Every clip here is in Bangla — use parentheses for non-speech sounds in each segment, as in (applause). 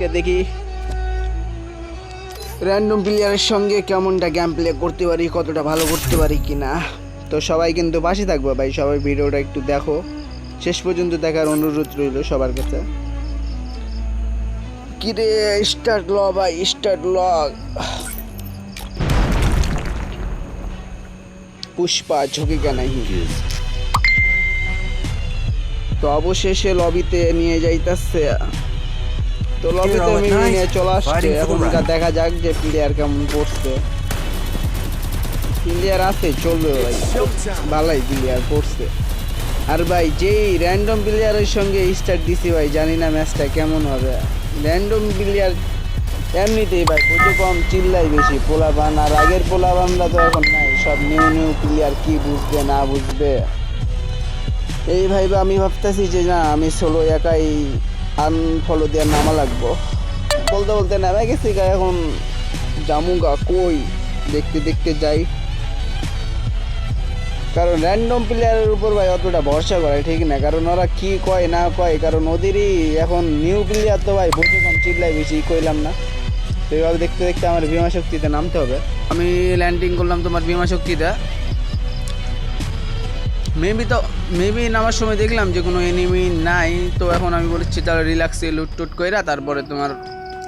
আজকে দেখি? র্যান্ডম প্লেয়ারের সঙ্গে কেমনটা গেম প্লে করতে পারি, কতটা ভালো করতে পারি কিনা? তো সবাই কিন্তু পাশে থাকব ভাই, সবাই ভিডিওটা একটু দেখো। শেষ পর্যন্ত দেখার অনুরোধ রইল সবার কাছে। কিরে স্টার্ট ল ভাই স্টার্ট ল। পুষ্পা ঝুঁকে নাই তো অবশেষে লবিতে নিয়ে যাইতাছে। তো লবিতে at নিয়ে চলে আসছে। এখনকার দেখা যাক যে প্লেয়ার কেমন পড়ছে প্লেয়ার আছে চলবে ভাই। ভালোই প্লেয়ার পড়ছে আর ভাই যেই র্যান্ডম প্লেয়ারের সঙ্গে স্টার্ট দিছি ভাই জানি না ম্যাচটা কেমন হবে। র্যান্ডম প্লেয়ার এমনিতেই ভাই প্রচুর কম চিল্লাই বেশি পোলাপান। আর আগের পোলাপানরা তো এখন নাই সব নিউ নিউ প্লেয়ার কি বুঝবে না বুঝবে। এই ভাইবা আমি ভাবতেছি যে না আমি সোলো একাই আনফলো দিয়ে নামা লাগবো। বলতে বলতে নামে গেছি গা, এখন জামুগা কই? দেখতে দেখতে যাই। কারণ র্যান্ডম প্লেয়ারের উপর ভাই অতটা ভরসা করে ঠিক না। কারণ ওরা কি কয়, না কয়, কারণ ওদেরই এখন নিউ প্লেয়ার তো ভাই বুঝে কম চিল্লাই বেশি কইলাম না। তো এইভাবে দেখতে দেখতে আমার বিমা শক্তিতে নামতে হবে। আমি ল্যান্ডিং করলাম তোমার বিমা শক্তিতে। মেবি তো মেবি নামার সময় দেখলাম যে কোনো এনিমি নাই, তো এখন আমি বলেছি তাহলে রিল্যাক্সে লুট টুট কইরা তারপরে তোমার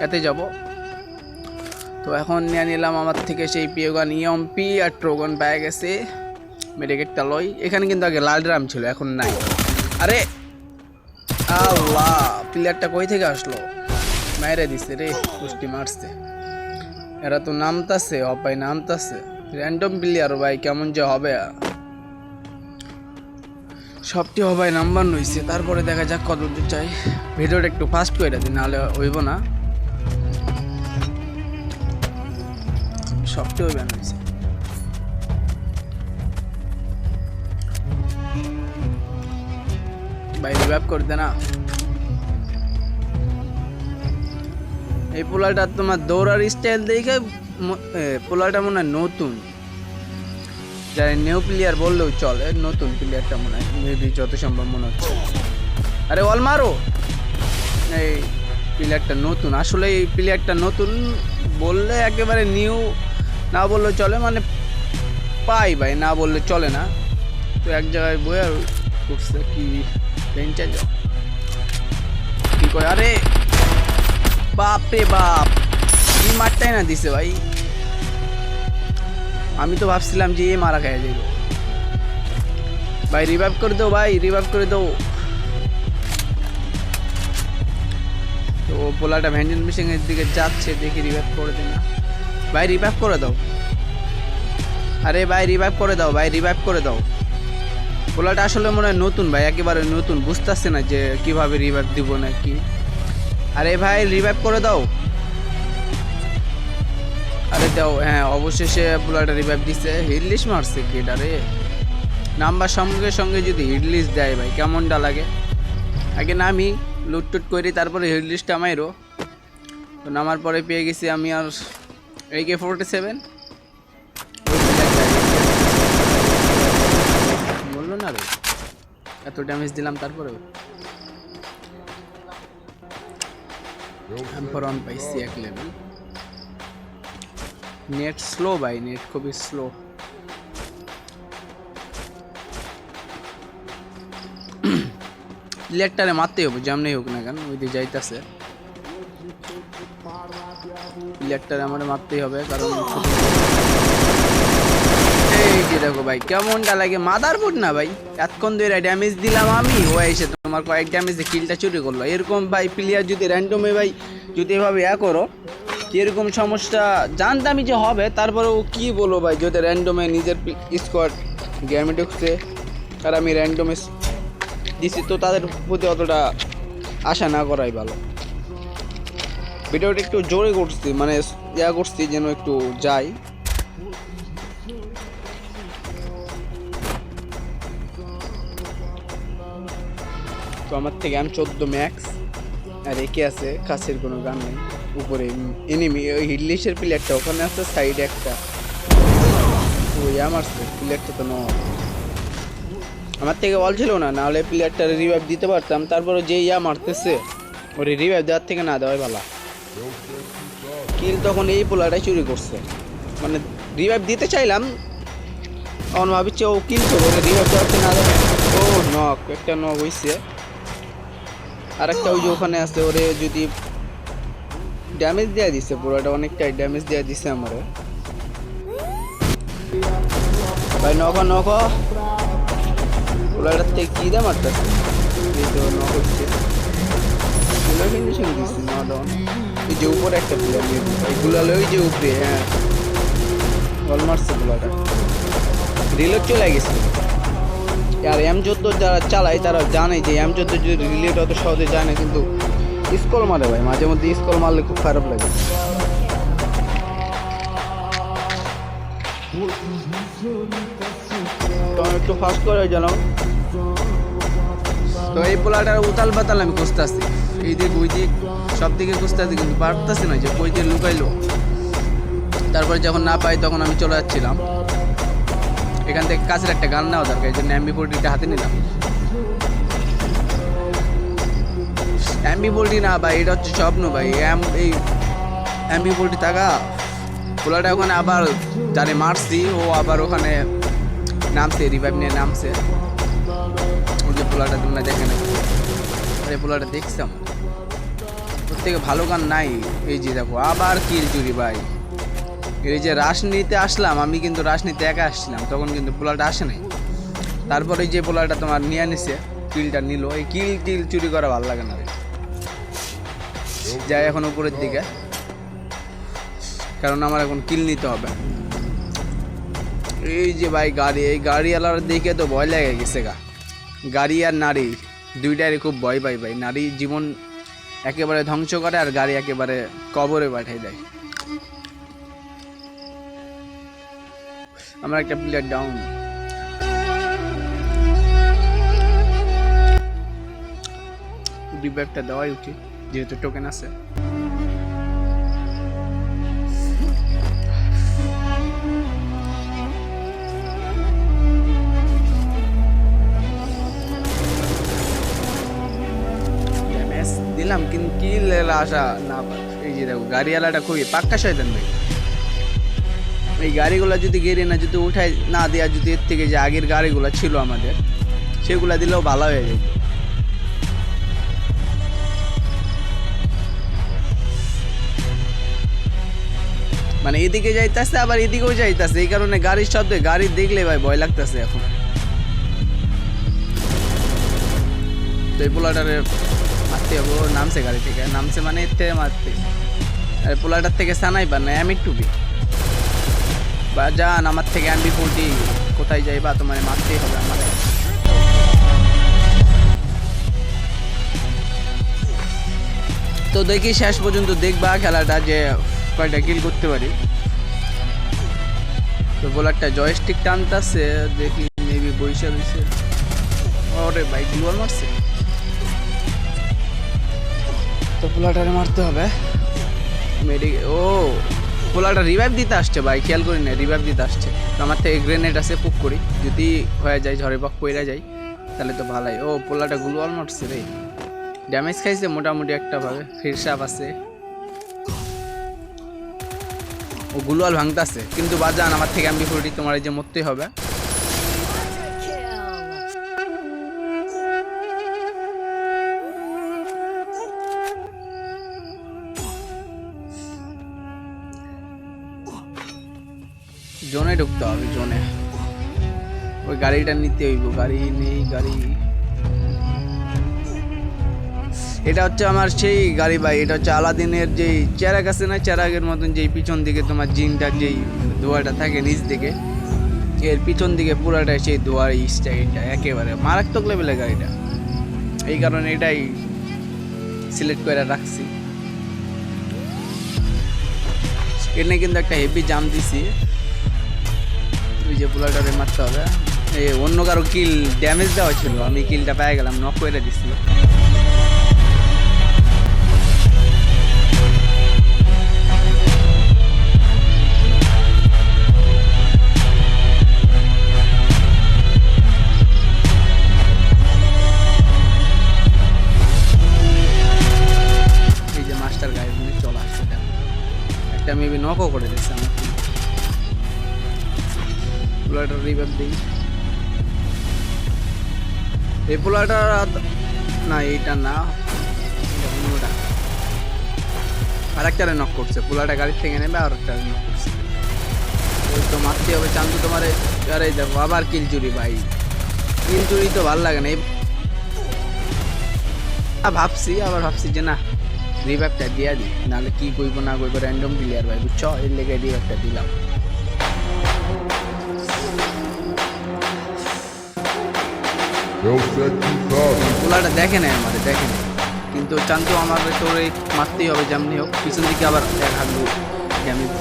এতে যাব। তো এখন নিয়ে নিলাম আমার থেকে সেই পিওগান ইয়ম্পি আর ট্রোগন পেয়ে গেছে মেডিকেটটা লই। এখানে কিন্তু আগে লাল ড্রাম ছিল, এখন নাই। আরে, আল্লাহ প্লেয়ারটা কই থেকে আসলো? মাইরে দিছে রে পুষ্টি মারছে। এরা তো নামতাছে, অপায় নামতাছে। র্যান্ডম প্লেয়ার ভাই, কেমন যে হবে? সবটি হবাই নাম্বার নইছে, তারপরে দেখা যাক কত দূর চাই ভিডিওটা একটু ফাস্ট করে দিন নাহলে হইব না। সবটি হইবে নইছে। ভাই রিভাইভ করে না। এই পোলাটা তোমার দৌড়ার স্টাইল দেখে পোলাটা মনে হয় নতুন। যারা নিউ প্লেয়ার বললেও চলে, নতুন প্লেয়ারটা মনে হয় মেবি যত সম্ভব মনে হচ্ছে। আরে অল মারো এই প্লেয়ারটা নতুন, আসলে এই প্লেয়ারটা নতুন বললে একেবারে নিউ না বললেও চলে মানে পাই ভাই, না বললে চলে না। তো এক জায়গায় বয়ে আর কি বেঞ্চে যাও কি কয়, আরে বাপ! রে বাপ মারটাই না দিছে ভাই। আমি তো ভাবছিলাম যে এ মারা খাইয়া যাইব। ভাই রিভাইভ করে দাও ভাই রিভাইভ করে দাও। তো পোলাটা ভ্যান্ডেন মিশিং এর দিকে যাচ্ছে, দেখি রিভাইভ করে না ভাই রিভাইভ করে দাও। আরে ভাই রিভাইভ করে দাও, ভাই রিভাইভ করে দাও। পোলাটা আসলে মনে হয় নতুন ভাই, একেবারে নতুন। বুঝতেছে না যে কীভাবে রিভাইভ দিব না কি আরে ভাই রিভাইভ করে দাও। আরে দাও হ্যাঁ অবশেষে পোলাটা রিভাইভ দিছে। হিডলিশ মারছে কি এটা রে? নাম্বার সঙ্গে সঙ্গে যদি হিডলিশ দেয় ভাই, কেমনটা লাগে? আগে নামি লুট টুট করি, তারপরে হিডলিশটা মাইরো। তো নামার পরে পেয়ে গেছি আমি আর এই কে ফোরটি সেভেন বলল না রে, এত ড্যামেজ দিলাম এম্পার অন পাইছি এক লেভেল নেট স্লো ভাই, নেট খুবই স্লো। (clears throat) প্লেয়ারটারে মারতেই হবে, যেমনই হোক না কেন ওই দিয়ে যাইতাছে। প্লেয়ারটারে আমার মারতেই হবে, কারণ এই যে দেখো ভাই, কেমনটা লাগে মাদার বোর্ড না ভাই? এতক্ষণ ধরে ড্যামেজ দিলাম আমি, ও এসে তোমার কয়েক ড্যামেজে কিলটা চুরি করল। এরকম ভাই প্লেয়ার যদি র্যান্ডমে ভাই, যদি এভাবে ইয়া করো এরকম সমস্যা? জানতামই যে হবে, তারপরেও কি বলব ভাই? যদি র্যান্ডমে নিজের স্কোয়াড গেমে ঢুকছে, আর আমি র্যান্ডমে দিছি, তো তাদের প্রতি অতটা আশা না করাই ভালো। ভিডিওটা একটু জোরে করছি মানে ইয়া করছি যেন একটু যাই। তো আমার থেকে আমি চোদ্দ ম্যাক্স আর একে আছে কাছের কোনো গান নেই। উপরে এনিমি ওই হিডলিশের প্লেয়ারটা, ওখানে আছে সাইডে একটা। ওই আমার প্লেয়ারটা তো নয়। আমার থেকে বল ছিল না, নাহলে প্লেয়ারটা রিভাইভ দিতে পারতাম, তারপরে যে ইয়া মারতেছে, ওর রিভাইভ দেওয়ার থেকে না দেওয়াই ভালো। কিল তখন এই পোলাটাই চুরি করছে। মানে রিভাইভ দিতে চাইলাম, তখন ভাবছি ও কিল করব রিভাইভ দেওয়ার থেকে না দেয় ও নক একটা নক হইছে। আর একটা ওই যে ওখানে আছে, ওরে যদি ড্যামেজ দেওয়া দিছে, পুরোটা অনেকটাই ড্যামেজ দেওয়া দিছে আমারে। ভাই নক নক পোলাটার থেকে কি দাম মারতেছে এই তো নক হচ্ছে। ফুলের ফিনিশিং দিচ্ছি না ডাউন এই যে উপরে একটা প্লেয়ার এইগুলো ওই যে উপরে হ্যাঁ। বল মারছে পোলাটা রিলোড চলে গেছে। আর এম চোদ্দ যারা চালায়, তারা জানে যে এম চোদ্দ যদি রিলেট অত সহজে যায় না, কিন্তু স্কল মারে ভাই, মাঝে মধ্যে স্কল মারলে খুব খারাপ লাগে। একটু ফাস্ট করে জানাও তো এই পোলাটার উতাল পাতাল আমি খুঁজতেছি। এই দিক, ওই দিক, সব দিকে খুঁজতেছি, কিন্তু পারতেছি না যে কই দিয়ে লুকাইলো। তারপরে যখন না পাই, তখন আমি চলে যাচ্ছিলাম। এখান থেকে কাছের একটা গান নেওয়া দরকার, এই জন্য ফোরটিটা হাতে নিলাম। ফোরটি না ভাই, এটা হচ্ছে স্বপ্ন ভাই। এই ফোরটি থাকা, পোলাটা ওখানে আবার জানে মারছি, ও আবার ওখানে নামছে রিভাইভ নিয়ে নামছে। ওই যে পোলাটা তোমরা দেখে না পোলাটা দেখছিলাম ওর থেকে ভালো গান নাই। এই যে দেখো, আবার কিল চুরি ভাই। এই যে রাজনীতিতে আসলাম, আমি কিন্তু রাজনীতি একা আসছিলাম, তখন কিন্তু পোলাটা আসে নাই। তারপরে যে পোলাটা তোমার নিয়ে নিছে কিলটা নিল, এই কিল টিল চুরি করা ভালো লাগে না। যাই এখন উপরের দিকে। কারণ আমার এখন কিল নিতে হবে। এই যে ভাই গাড়ি, এই গাড়িওয়ালার দিকে তো ভয় লেগে গেছে গা। গাড়ি আর নারী, দুইটারই খুব ভয় পাই ভাই। নারী জীবন একেবারে ধ্বংস করে আর গাড়ি একেবারে কবরে পাঠিয়ে দেয়। আমার একটা প্লেয়ার ডাউন একটা দেওয়াই উচিত। যেহেতু টোকেন আছে। দিলাম, কিন্তু কি আসা না, এই যে দেখো, গাড়িওয়ালাটা খুবই পাক্কা শয়তান ভাই। এই গাড়িগুলো যদি গেড়ে না, যদি উঠাই না দেওয়া যদি এর থেকে যে আগের গাড়িগুলো ছিল আমাদের, সেগুলো দিলেও ভালো হয়ে যেত। মানে এদিকে যাইতাছে, আবার এদিকেও যাইতাছে। এই কারণে গাড়ির শব্দে গাড়ি দেখলে ভাই ভয় লাগতেছে এখন। তো এই পোলাটারে মারতে হবে, ও নামছে গাড়ি থেকে। নামছে মানে এর থেকে মারতে। আর পোলাটার থেকে সানাই পার না, আমি টুবি বা যান, আমার থেকে আনবি ফোনটি কোথায় যাই বা তোমার মারতেই হবে আমার। তো দেখি শেষ পর্যন্ত দেখবা খেলাটা যে কয়টা কিল করতে পারি। তো বোলারটা জয়স্টিক টানতাছে, দেখি মেবি বৈশা দিছে ওরে ভাই গ্লুয়াল মারছে। তো পোলাটারে মারতে হবে। মেডি, ও পোলাটা রিভাইভ দিতে আসছে ভাই, খেয়াল করি না রিভাইভ দিতে আসছে। আমার থেকে গ্রেনেড আছে পুক করি। যদি হয়ে যায়, ঝড়ে বক পইরা যায় তাহলে তো ভালোই। ও পোলাটা গ্লুয়াল মারছে রে। ড্যামেজ খাইছে মোটামুটি একটা ভাবে ফিরসাপ আছে। ও গুলওয়াল ভাঙতাছে। কিন্তু বাজান আমার থেকে এমবি ফোরটি তোমার এই যে মরতেই হবে। জোনে ঢুকতে হবে, জোনে। ওই গাড়িটা নিতে হইব, গাড়ি নেই, গাড়ি। এটা হচ্ছে আমার সেই গাড়ি ভাই, এটা হচ্ছে আলাদিনের যেই চেরাগ আছে না, চেরাগের মতন যেই পিছন দিকে তোমার জিনটার যেই ধোয়াটা থাকে নিচ দিকে, এর পিছন দিকে পুরাটাই সেই ধোয়ার স্টাইলটা একেবারে মারাত্মক লেভেলের গাড়িটা। এই কারণে এটাই সিলেক্ট করে রাখছি। এনে কিন্তু একটা হেভি জাম দিছি। ওই যে পোলাটারে মারতে হবে। এই অন্য কারও কিল ড্যামেজ দেওয়া ছিল, আমি কিলটা পেয়ে গেলাম নক করে দিছি। এই পোলাটা না, এইটা না। অন্যটা। আর একটা নক করছে। পোলাটা গাড়ির থেকে নেবে আর একটা নক করছে। ওই তো মারতে হবে, চান্দু তোমার আরে দেখো, আবার কিল চুরি, ভাই। কিল চুরি তো ভালো লাগে না। এই ভাবছি, আবার ভাবছি যে না রিভাইভটা দিয়া দি নাহলে কি কইব, না কইব র্যান্ডম প্লেয়ার ভাই, বুঝছ? এর লেগে রিভাইভটা দিলাম। পোলাটা দেখে নেয় আমাদের দেখে নেয়। কিন্তু চান্দু আমার তোরে মারতেই হবে যেমনি হোক পিছন দিকে আবার এক হাত ড্যামেজ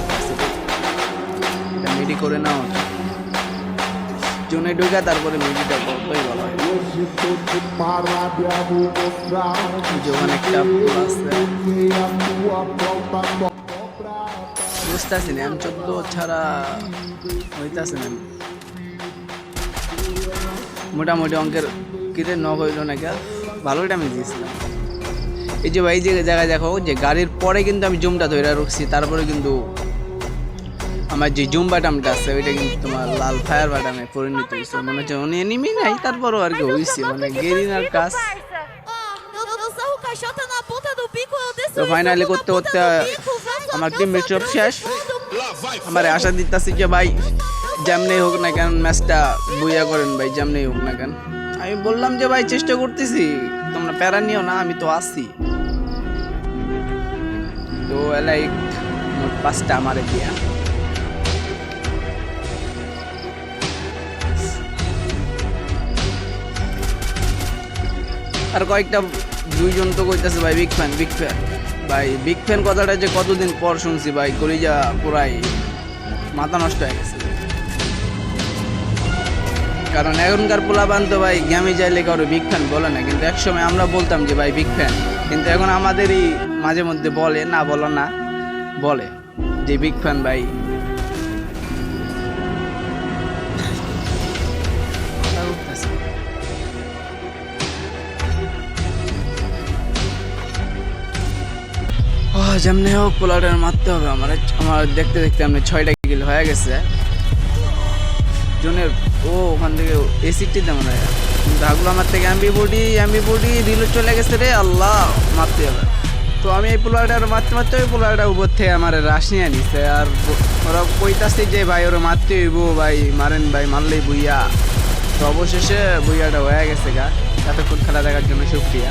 মেডি করে নাও। জোনে ঢুকে তারপরে মেডিটা করতেই বলা হয়। Hoje tô de parada, vou mostrar. যে ওখানে একটা só cobra. বুঝতেছি না এম চোদ্দ ছাড়া হইতাছে না। মোটামুটি অঙ্কের কিরে ন হইল না কে? ভালোই আমি দিয়েছিলাম। এই যে ভাই যে জায়গায় দেখো যে গাড়ির পরে কিন্তু আমি জুমটা ধরে রাখছি, তারপরে কিন্তু আমার যে জুম বাটামটা আছে, ওইটা কিন্তু তোমার লাল ফায়ার বাটামে পরিণত হয়েছে মনে হচ্ছে উনি এনিমি নাই, তারপরও আর কি হয়েছে মানে গেরিনার কাজ। তো ফাইনালি করতে করতে আমার টিম সব শেষ। আমার আশা দিতেছি যে ভাই যেমনি হোক না কেন ম্যাচটা বুইয়া করেন ভাই যেমনি হোক না কেন। আমি বললাম যে, ভাই, চেষ্টা করতেছি, তোমরা প্যারা নিও না, আমি তো আসছি তো এলাই মোট পাঁচটা আমারে দিয়া। আর কয়েকটা দুইজন তো কইতাছে, ভাই বিগ ফ্যান বিগ ফ্যান ভাই বিগ ফ্যান কথাটা যে কতদিন পর শুনছি, ভাই, কলিজা পুরাই মাথা নষ্ট হয়ে গেছে। কারণ এখনকার পোলাবান তো ভাই গ্যামে যাইলে কারও বিগ ফ্যান বলে না, কিন্তু একসময় আমরা বলতাম যে, ভাই বিগ ফ্যান কিন্তু এখন আমাদেরই মাঝে মধ্যে বলে, না বলো না, বলে যে বিগ ফ্যান ভাই। যেমনি হোক, পোলাটার মারতে হবে। আমার আমার দেখতে দেখতে আমি ছয়টা কিল হয়ে গেছে। জনের ও ওখান থেকে এসিটি তেমন হয়। আগলো আমার থেকে এমবি বডি এমবি বডি রিলো চলে গেছে রে, আল্লাহ, মারতে হবে। তো আমি এই পোলাটার মারতে মারতে ওই পোলাটা উপর থেকে আমার রাশ নিয়ে নিছে। আর ওরা কইতাছে যে ভাই, ওরা মারতে হইব, ভাই, মারেন, ভাই, মারলেই বুইয়া। তো অবশেষে বুইয়াটা হয়ে গেছে গা। এতক্ষণ খেলা দেখার জন্য শুক্রিয়া।